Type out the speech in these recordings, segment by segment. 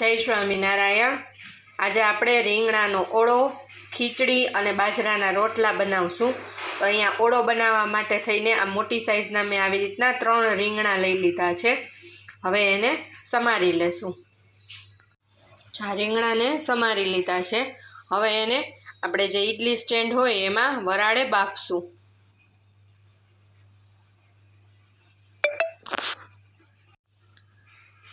જય સ્વામિનારાયણ. આજે આપણે રીંગણાનો ઓળો, ખીચડી અને બાજરાના રોટલા બનાવશું. તો અહીંયા ઓળો બનાવવા માટે થઈને આ મોટી સાઈઝના મેં આવી રીતના ત્રણ રીંગણા લઈ લીધા છે. હવે એને સમારી લેશું. આ રીંગણાને સમારી લીધા છે, હવે એને આપણે જે ઇડલી સ્ટેન્ડ હોય એમાં વરાળે બાફશું.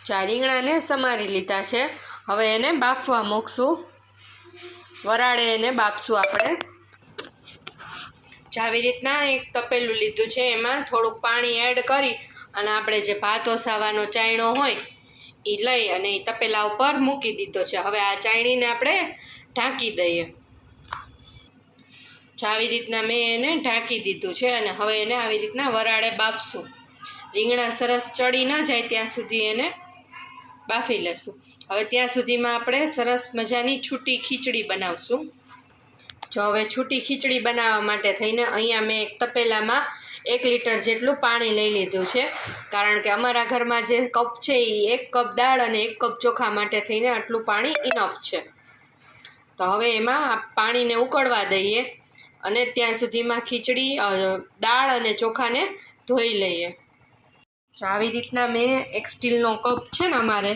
ચા રીંગણાને સમારી લીધા છે. હવે એને બાફવા મૂકશું. વરાળે એને બાફશું આપણે. આવી રીતના એક તપેલું લીધું છે એમાં. થોડુંક પાણી એડ કરી અને આપણે જે ભાત ઓસાવાનો ચાયણો હોય એ લઈ અને એ તપેલા ઉપર મૂકી દીધો છે. હવે આ ચાયણીને આપણે ઢાંકી દઈએ. જાવી રીતના મેં એને ઢાંકી દીધું છે અને હવે એને આવી રીતના વરાળે બાફશું. રીંગણા સરસ ચડી ન જાય ત્યાં સુધી એને બાફી લઈશું હવે ત્યાં સુધીમાં આપણે સરસ મજાની છૂટી ખીચડી બનાવશું. જો હવે છૂટી ખીચડી બનાવવા માટે થઈને અહીંયા મેં એક તપેલામાં એક લીટર જેટલું પાણી લઈ લીધું છે. કારણ કે અમારા ઘરમાં જે કપ છે એ એક કપ દાળ અને એક કપ ચોખા માટે થઈને આટલું પાણી ઇનફ છે. તો હવે એમાં પાણીને ઉકળવા દઈએ અને ત્યાં સુધીમાં ખીચડી દાળ અને ચોખાને ધોઈ લઈએ. તો આવી રીતના મેં એક સ્ટીલનો કપ છે ને અમારે,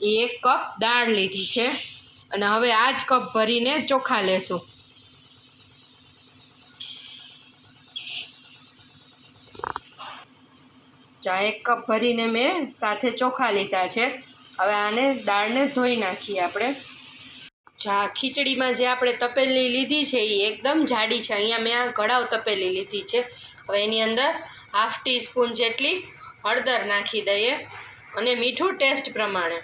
એ એક કપ દાળ લીધી છે. અને હવે આ જ કપ ભરીને ચોખા લેશું. ચા એક કપ ભરીને મેં સાથે ચોખા લીધા છે. હવે આને દાળને ધોઈ નાખીએ આપણે. ચા ખીચડીમાં જે આપણે તપેલી લીધી છે એ એકદમ જાડી છે. અહીંયા મેં આ ઘડાવ તપેલી લીધી છે. હવે એની અંદર હાફ ટીસ્પૂન જેટલી હળદર નાખી દઈએ અને મીઠું ટેસ્ટ પ્રમાણે.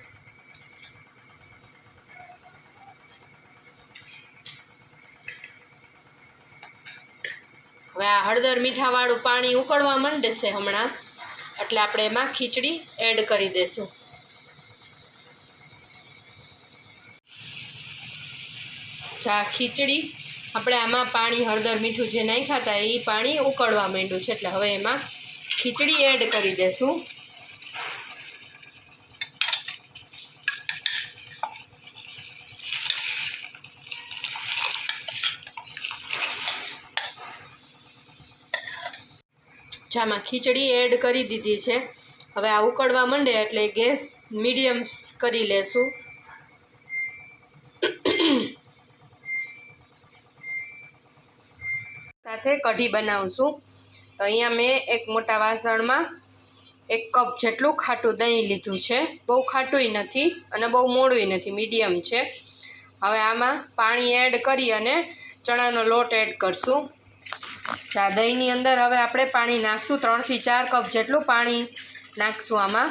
હવે આ હળદર મીઠાવાળું પાણી ઉકળવા માંડશે હમણાં. એટલે આપણે એમાં ખીચડી એડ કરી દઈશું ચા ખીચડી આપણે આમાં પાણી હળદર મીઠું જે નાખ્યા હતા એ પાણી ઉકળવા માંડ્યું છે. એટલે હવે એમાં ખીચડી એડ કરી દેશું. જામાં ખીચડી એડ કરી દીધી છે. હવે આ ઉકળવા માંડે એટલે ગેસ મીડિયમ કરી લેશું. સાથે કઢી બનાવશું. તો અહીંયા મેં એક મોટા વાસણમાં એક કપ જેટલું ખાટું દહીં લીધું છે. બહુ ખાટુંય નથી અને બહુ મોડુંય નથી, મીડિયમ છે. હવે આમાં પાણી એડ કરી અને ચણાનો લોટ એડ કરશું. ચા દહીંની અંદર હવે આપણે પાણી નાખશું, ત્રણથી ચાર કપ જેટલું પાણી નાખશું આમાં.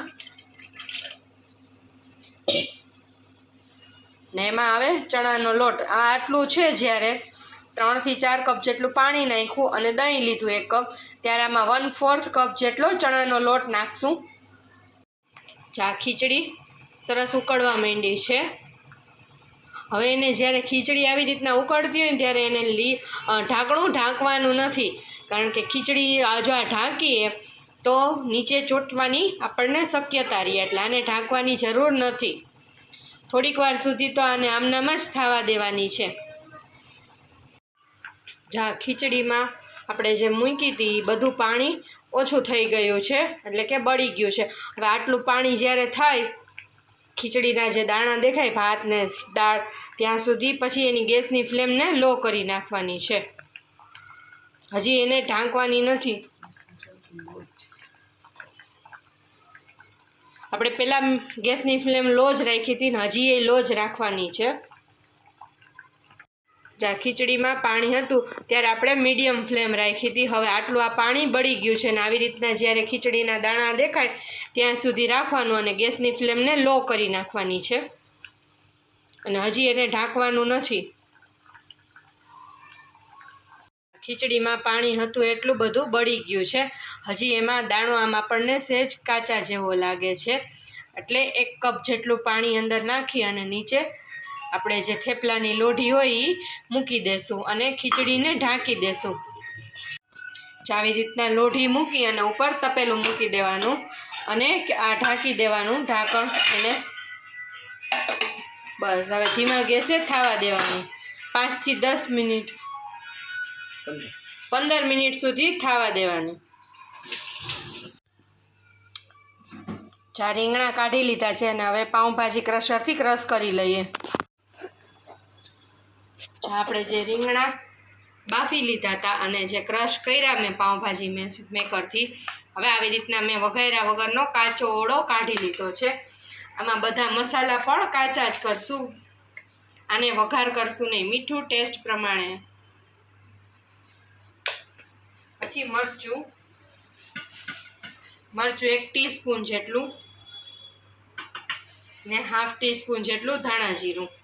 ને એમાં હવે ચણાનો લોટ, આ આટલું છે જ્યારે ત્રણથી ચાર કપ જેટલું પાણી નાખ્યું અને દહીં લીધું એક કપ. ત્યારે આમાં વન ફોર્થ કપ જેટલો ચણાનો લોટ નાખશું. ચા ખીચડી સરસ ઉકળવા માંડી છે. હવે એને જ્યારે ખીચડી આવી રીતના ઉકળતી હોય ત્યારે એને લી ઢાંકણું ઢાંકવાનું નથી. કારણ કે ખીચડી જો આ ઢાંકીએ તો નીચે ચોંટવાની આપણને શક્યતા રહે એટલે આને ઢાંકવાની જરૂર નથી. થોડીક વાર સુધી તો આને આમનામાં જ થવા દેવાની છે. જા, ખીચડીમાં આપણે જે મૂકી હતી બધું પાણી ઓછું થઈ ગયું છે, એટલે કે બળી ગયું છે. હવે આટલું પાણી જ્યારે થાય, ખીચડીના જે દાણા દેખાય ભાતને દાળ, ત્યાં સુધી પછી એની ગેસની ફ્લેમને લો કરી નાખવાની છે. હજી એને ઢાંકવાની નથી. આપણે પહેલાં ગેસની ફ્લેમ લો જ રાખી હતી ને હજી એ લો જ રાખવાની છે. જ્યાં ખીચડીમાં પાણી હતું, ત્યારે આપણે મીડિયમ ફ્લેમ રાખી હતી. હવે આટલું આ પાણી બળી ગયું છે ને આવી રીતના જ્યારે ખીચડીના દાણા દેખાય, ત્યાં સુધી રાખવાનું અને ગેસની ફ્લેમને લો કરી નાખવાની છે. અને હજી એને ઢાંકવાનું નથી. ખીચડીમાં પાણી હતું એટલું બધું બળી ગયું છે. હજી એમાં દાણો આમ આપણને સહેજ કાચા જેવો લાગે છે. એટલે એક કપ જેટલું પાણી અંદર નાખી અને નીચે આપણે જે થેપલાની લોઢી હોય એ મૂકી દેશું અને ખીચડીને ઢાંકી દેશું. આવી રીતના લોઢી મૂકી અને ઉપર તપેલું મૂકી દેવાનું અને આ ઢાંકી દેવાનું ઢાંકણ એને બસ હવે ધીમા ગેસે થવા દેવાનું. પાંચથી દસ મિનિટ. પંદર મિનિટ સુધી થવા દેવાની. ચાર રીંગણા કાઢી લીધા છે અને હવે પાઉંભાજી ક્રશરથી ક્રશ કરી લઈએ. આપણે જે રીંગણા બાફી લીધા હતા અને જે ક્રશ કર્યા મેં પાઉંભાજી મેં મેકરથી, હવે આવી રીતના મેં વઘાર્યા વગરનો કાચો ઓળો કાઢી લીધો છે. આમાં બધા મસાલા પણ કાચા જ કરશું. આને વઘાર કરશું નહીં, મીઠું ટેસ્ટ પ્રમાણે. પછી મરચું. મરચું એક ટીસ્પૂન જેટલું ને હાફ ટીસ્પૂન જેટલું ધાણા જીરું.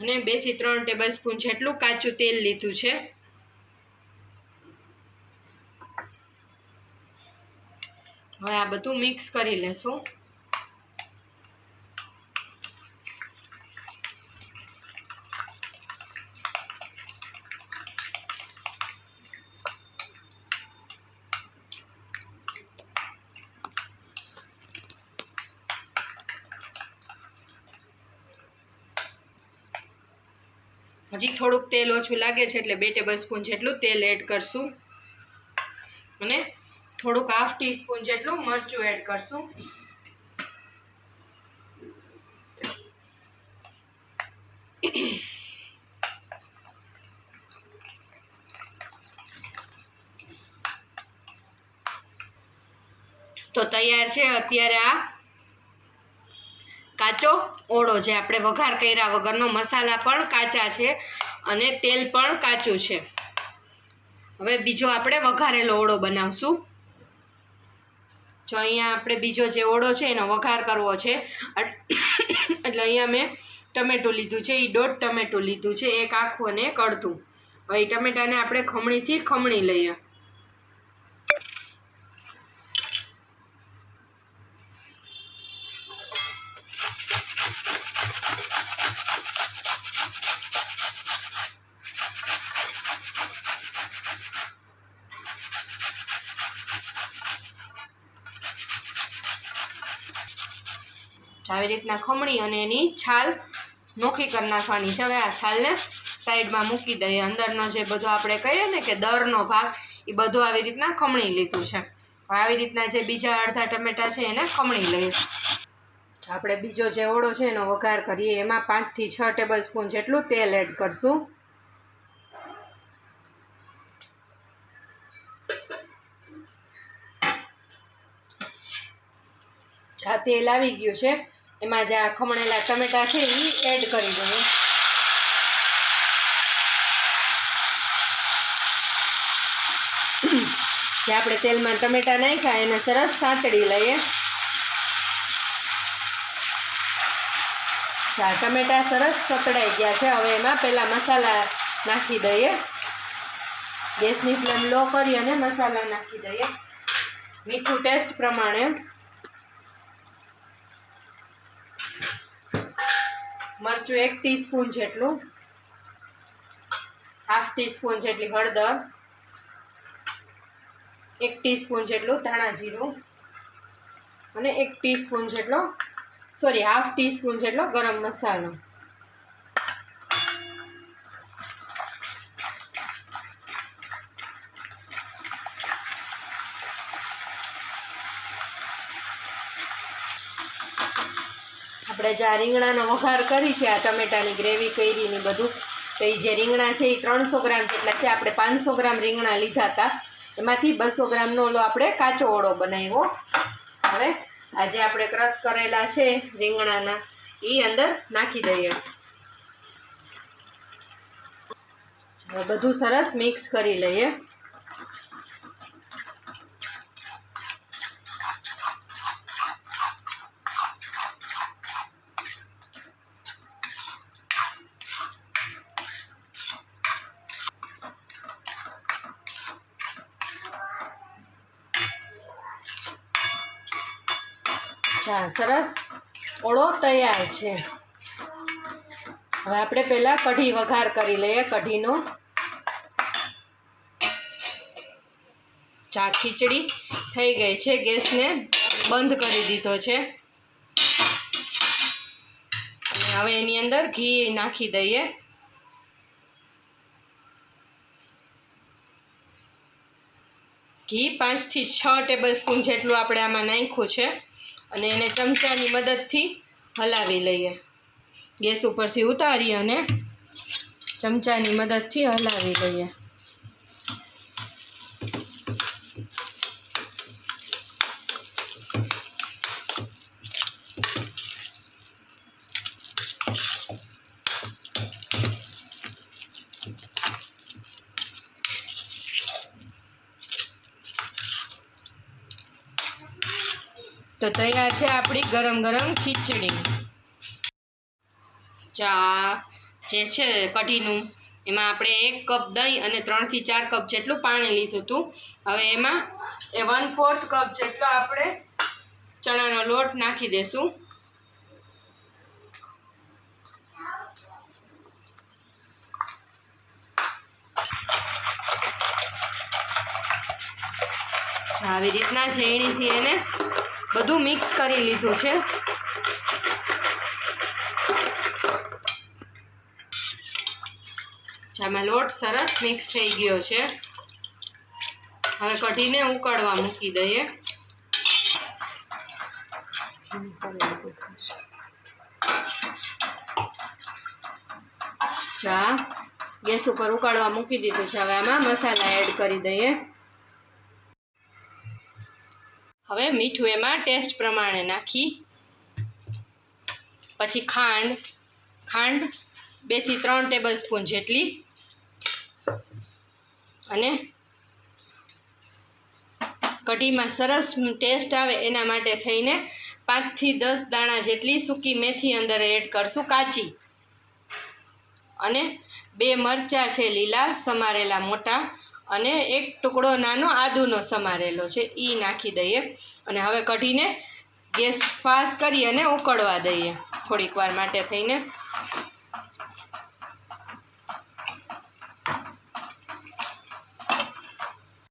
અને બેથી ત્રણ ટેબલ સ્પૂન જેટલું કાચું તેલ લીધું છે. હવે આ બધું મિક્સ કરી લેશું. થોડુંક તેલ ઓછું લાગે છે એટલે બે ટેબલ સ્પૂન જેટલું તેલ એડ કરશું. અને થોડુંક હાફ ટીસ્પૂન જેટલું મરચું એડ કરશું. તો તૈયાર છે અત્યારે આ કાચો ઓળો જે આપણે વઘાર કર્યા વગરનો મસાલા પણ કાચા છે અને તેલ પણ કાચું છે. હવે બીજો આપણે વઘારેલો ઓળો બનાવશું. જો અહીંયા આપણે બીજો જે ઓળો છે એનો વઘાર કરવો છે. એટલે અહીંયા મેં ટમેટું લીધું છે એ દોઢ ટમેટું લીધું છે, એક આખું અને એક અડધું. હવે એ ટમેટાને આપણે ખમણીથી ખમણી લઈએ આવી રીતના ખમણી અને એની છાલ નોખી કરી નાખવાની છે. હવે આ છાલને સાઈડમાં મૂકી દઈએ. અંદરનો જે બધો આપણે કહીએ ને કે દરનો ભાગ, એ બધું આવી રીતના ખમણી લીધું છે. આવી રીતના જે બીજા અડધા ટમેટા છે એને ખમણી લઈએ. આપણે બીજો જે ઓળો છે એનો વઘાર કરીએ. એમાં પાંચથી છ ટેબલ સ્પૂન જેટલું તેલ એડ કરશું. જા, તેલ આવી ગયું છે. એમાં જે આ ખમણેલા ટમેટા છે એ એડ કરી દઈએ જે આપણે તેલમાં ટમેટા નાખ્યા, એને સરસ સાંતળી લઈએ. ચા ટમેટા સરસ સતડાઈ ગયા છે, હવે એમાં પહેલાં મસાલા નાખી દઈએ. ગેસની ફ્લેમ લો કરી અને મસાલા નાખી દઈએ. મીઠું ટેસ્ટ પ્રમાણે. મરચું એક ટીસ્પૂન જેટલું, હાફ ટીસ્પૂન જેટલી હળદર, એક ટીસ્પૂન જેટલું ધાણા જીરું અને એક ટીસ્પૂન જેટલો, સોરી, હાફ ટીસ્પૂન જેટલો ગરમ મસાલો. આપણે જે આ રીંગણાનો વઘાર કરી છે, આ ટમેટાની ગ્રેવી કરી ને બધું. તો એ જે રીંગણા છે એ ત્રણસો ગ્રામ જેટલા છે, આપણે પાંચસો ગ્રામ રીંગણા લીધા હતા. એમાંથી બસો ગ્રામનો ઓલો આપણે કાચો ઓળો બનાવ્યો. હવે આજે આપણે ક્રશ કરેલા છે રીંગણાના એ અંદર નાખી દઈએ. બધું સરસ મિક્સ કરી લઈએ ચા સરસ ઓળો તૈયાર છે. હવે આપણે પહેલાં કઢી વઘાર કરી લઈએ કઢીનો. ચા ખીચડી થઈ ગઈ છે. ગેસને બંધ કરી દીધો છે. હવે એની અંદર ઘી નાખી દઈએ. ઘી પાંચથી છ ટેબલ સ્પૂન જેટલું આપણે આમાં નાખ્યું છે. અને એને ચમચાની મદદથી હલાવી લઈએ. ગેસ ઉપરથી ઉતારી અને ચમચાની મદદથી હલાવી લઈએ. તો તૈયાર છે આપણી ગરમ ગરમ ખીચડી. ચા જે છે કઢીનું, એમાં આપણે એક કપ દહીં અને ત્રણથી ચાર કપ જેટલું પાણી લીધું હતું. હવે એમાં એ વન ફોર્થ કપ જેટલો આપણે ચણાનો લોટ નાખી દેશું. આવી રીતના ઝીણીથી એને બધું મિક્સ કરી લીધું છે. આમાં લોટ સરસ મિક્સ થઈ ગયો છે. હવે કઢીને ઉકળવા મૂકી દઈએ. ચા ગેસ ઉપર ઉકાળવા મૂકી દીધું છે. હવે આમાં મસાલા એડ કરી દઈએ. હવે મીઠું એમાં ટેસ્ટ પ્રમાણે નાખી. પછી ખાંડ ખાંડ બેથી ત્રણ ટેબલ સ્પૂન જેટલી. અને કઢીમાં સરસ ટેસ્ટ આવે એના માટે થઈને પાંચથી દસ દાણા જેટલી સૂકી મેથી અંદર એડ કરશું કાચી. અને બે મરચાં છે લીલા, સમારેલા મોટા. અને એક ટુકડો નાનો આદુનો સમારેલો છે. એ નાખી દઈએ અને હવે કઢીને ગેસ ફાસ કરી અને ઉકળવા દઈએ થોડીક વાર માટે થઈને.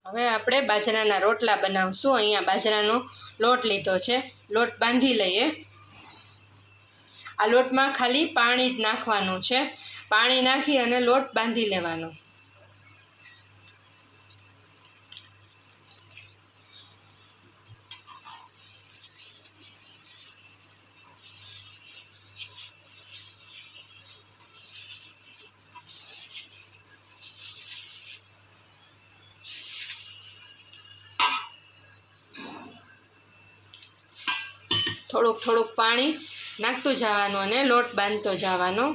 હવે આપણે બાજરાના રોટલા બનાવશું. અહીંયા બાજરાનો લોટ લીધો છે. લોટ બાંધી લઈએ. આ લોટમાં ખાલી પાણી જ નાખવાનું છે. પાણી નાખી અને લોટ બાંધી લેવાનો. થોડુંક પાણી નાખતું જવાનું અને લોટ બાંધતો જવાનો.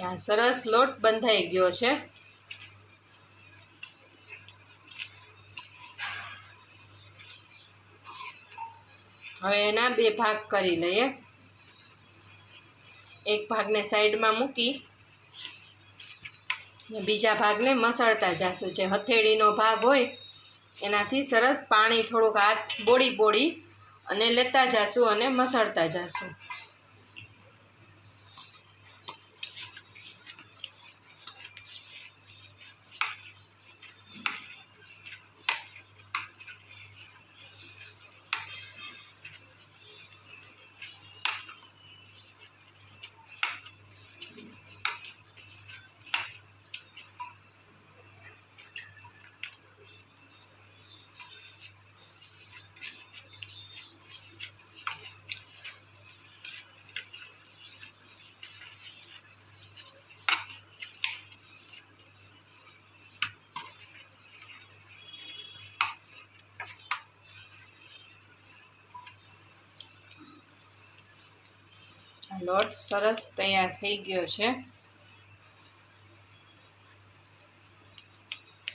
ચા સરસ લોટ બંધાઈ ગયો છે. હવે એના બે ભાગ કરી લઈએ. એક ભાગને સાઈડમાં મૂકી બીજા ભાગને મસળતા જાશું જે હથેળીનો ભાગ હોય, એનાથી સરસ પાણી થોડુંક હાથ બોળી બોળી અને લેતા જાશું અને મસળતા જાશું લોટ સરસ તૈયાર થઈ ગયો છે.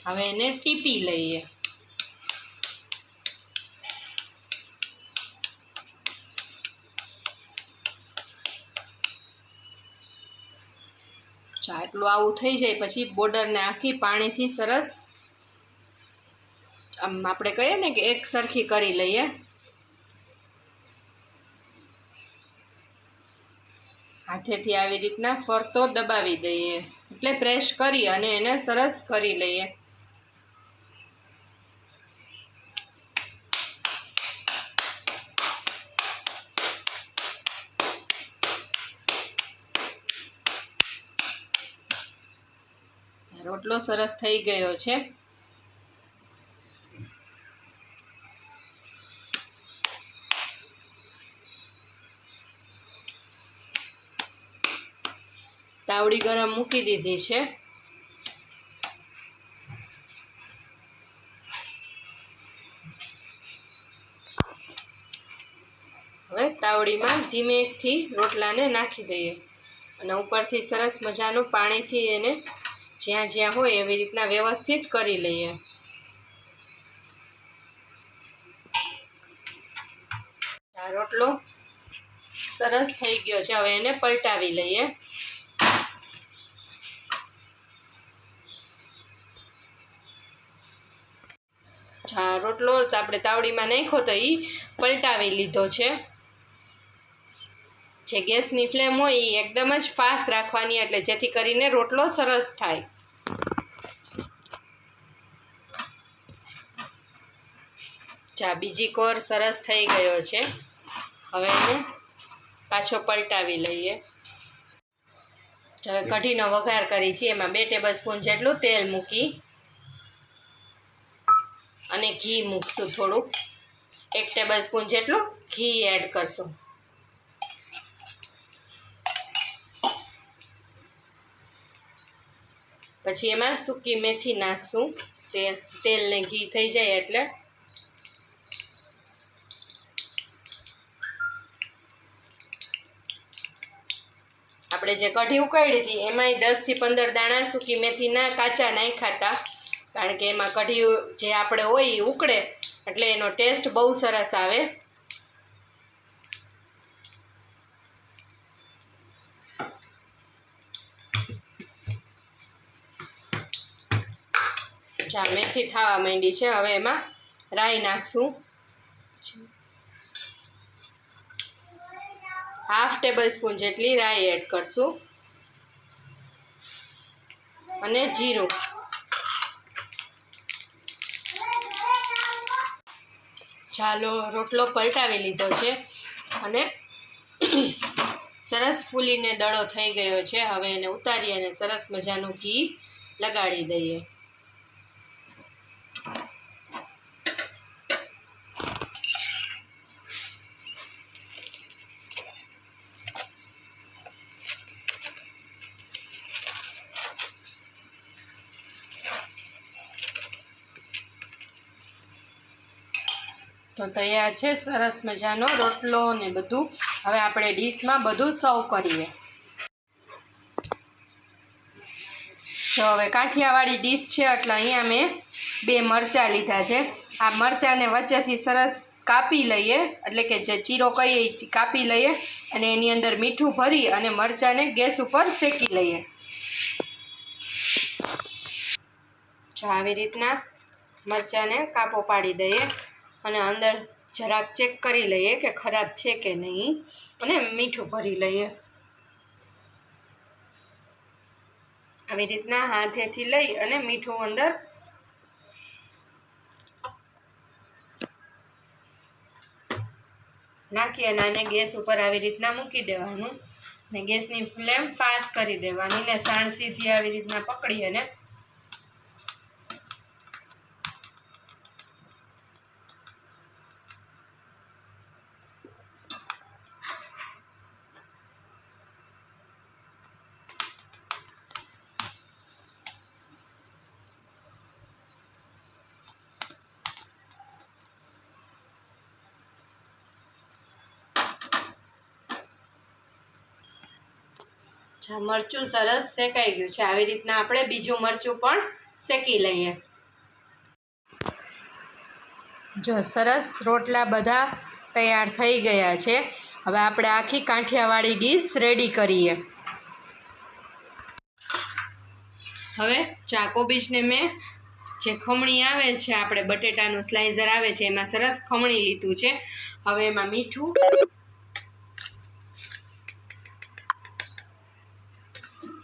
હવે એને ટીપી લઈએ. એટલું આવું થઈ જાય પછી બોર્ડરને આખી પાણીથી સરસ, આમ આપણે કહીએ ને કે એક સરખી કરી લઈએ. હાથેથી આવી રીતના ફરતો દબાવી દઈએ. એટલે પ્રેસ કરી અને એને સરસ કરી લઈએ. રોટલો સરસ થઈ ગયો છે. તાવડી ગરમ મૂકી દીધી છે. હવે તાવડીમાં ધીમેથી રોટલાને નાખી દઈએ અને ઉપરથી સરસ મજાનું પાણીથી એને જ્યાં જ્યાં હોય એવી રીતના વ્યવસ્થિત કરી લઈએ. આ રોટલો સરસ થઈ ગયો છે. હવે એને પલટાવી લઈએ. રોટલો આપણે તાવડીમાં નાખ્યો તો એ પલટાવી લીધો છે. જે ગેસની ફ્લેમ હોય એ એકદમ જ ફાસ્ટ રાખવાની એટલે જેથી કરીને રોટલો સરસ થાય. ચા બીજી કોર સરસ થઈ ગયો છે. હવે એને પાછો પલટાવી લઈએ. હવે કઢીનો વઘાર કરી છીએ. એમાં બે ટેબલ સ્પૂન જેટલું તેલ મૂકી અને ઘી મૂકશું થોડુંક. એક ટેબલ સ્પૂન જેટલું ઘી એડ કરશું. પછી એમાં સૂકી મેથી નાખશું. તે તેલ ને ઘી થઈ જાય એટલે. આપણે જે કઢી ઉકાળી હતી, એમાંય દસથી પંદર દાણા સૂકી મેથીના કાચા નાખ્યા હતા. કારણ કે એમાં કઢી જે આપણે હોય એ ઉકળે, એટલે એનો ટેસ્ટ બહુ સરસ આવે. ચા મેથી થવા માંડી છે, હવે એમાં રાઈ નાખશું. હાફ ટેબલ સ્પૂન જેટલી રાઈ એડ કરશું. અને જીરું. ચાલો રોટલો પલટાવી લીધો છે અને સરસ ફૂલીને દડો થઈ ગયો છે. હવે એને ઉતારી અને સરસ મજાનું ઘી લગાડી દઈએ. તો તૈયાર છે, સરસ મજાનો રોટલો ને બધું. હવે આપણે ડીશમાં બધું સર્વ કરીએ. તો હવે કાઠિયાવાડી ડીશ છે, એટલે અહીંયા મેં બે મરચાં લીધા છે. આ મરચાંને વચ્ચેથી સરસ કાપી લઈએ, એટલે કે જે ચીરો કહીએ કાપી લઈએ અને એની અંદર મીઠું ભરી અને મરચાંને ગેસ ઉપર શેકી લઈએ. જો આવી રીતના મરચાંને કાપો પાડી દઈએ. અને અંદર જરાક ચેક કરી લઈએ કે ખરાબ છે કે નહીં અને મીઠું ભરી લઈએ. આવી રીતના હાથેથી લઈ અને મીઠું અંદર નાખી અને આને ગેસ ઉપર આવી રીતના મૂકી દેવાનું. ને ગેસની ફ્લેમ ફાસ્ટ કરી દેવાની ને સાણસીથી આવી રીતના પકડી અને મરચું સરસ શેકાઈ ગયું છે. આવી રીતના આપણે બીજું મરચું પણ શેકી લઈએ. જો સરસ રોટલા બધા તૈયાર થઈ ગયા છે. હવે આપણે આખી કાંઠિયાવાળી ડીશ રેડી કરીએ. હવે ચા બીજને મેં જે ખમણી આવે છે, આપણે બટેટાનું સ્લાઇઝર આવે છે, એમાં સરસ ખમણી લીધું છે. હવે એમાં મીઠું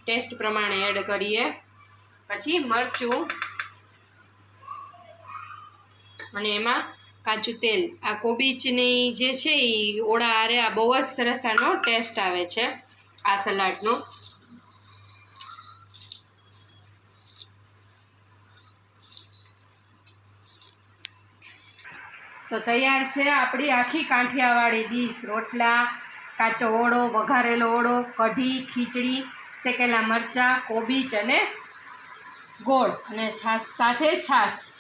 ટેસ્ટ પ્રમાણે એડ કરીએ. પછી મરચું અને એમાં કાચું તેલ. આ કોબીજની જે છે એ ઓળા આરે આ બહુ જ સરસ આનો ટેસ્ટ આવે છે આ સલાડનો. તો તૈયાર છે આપણી આખી કાંઠિયાવાળી ડીશ. રોટલા, કાચો ઓળો, વઘારેલો ઓળો, કઢી, ખીચડી શેકેલા મરચાં કોબીજ અને ગોળ અને સાથે છાશ.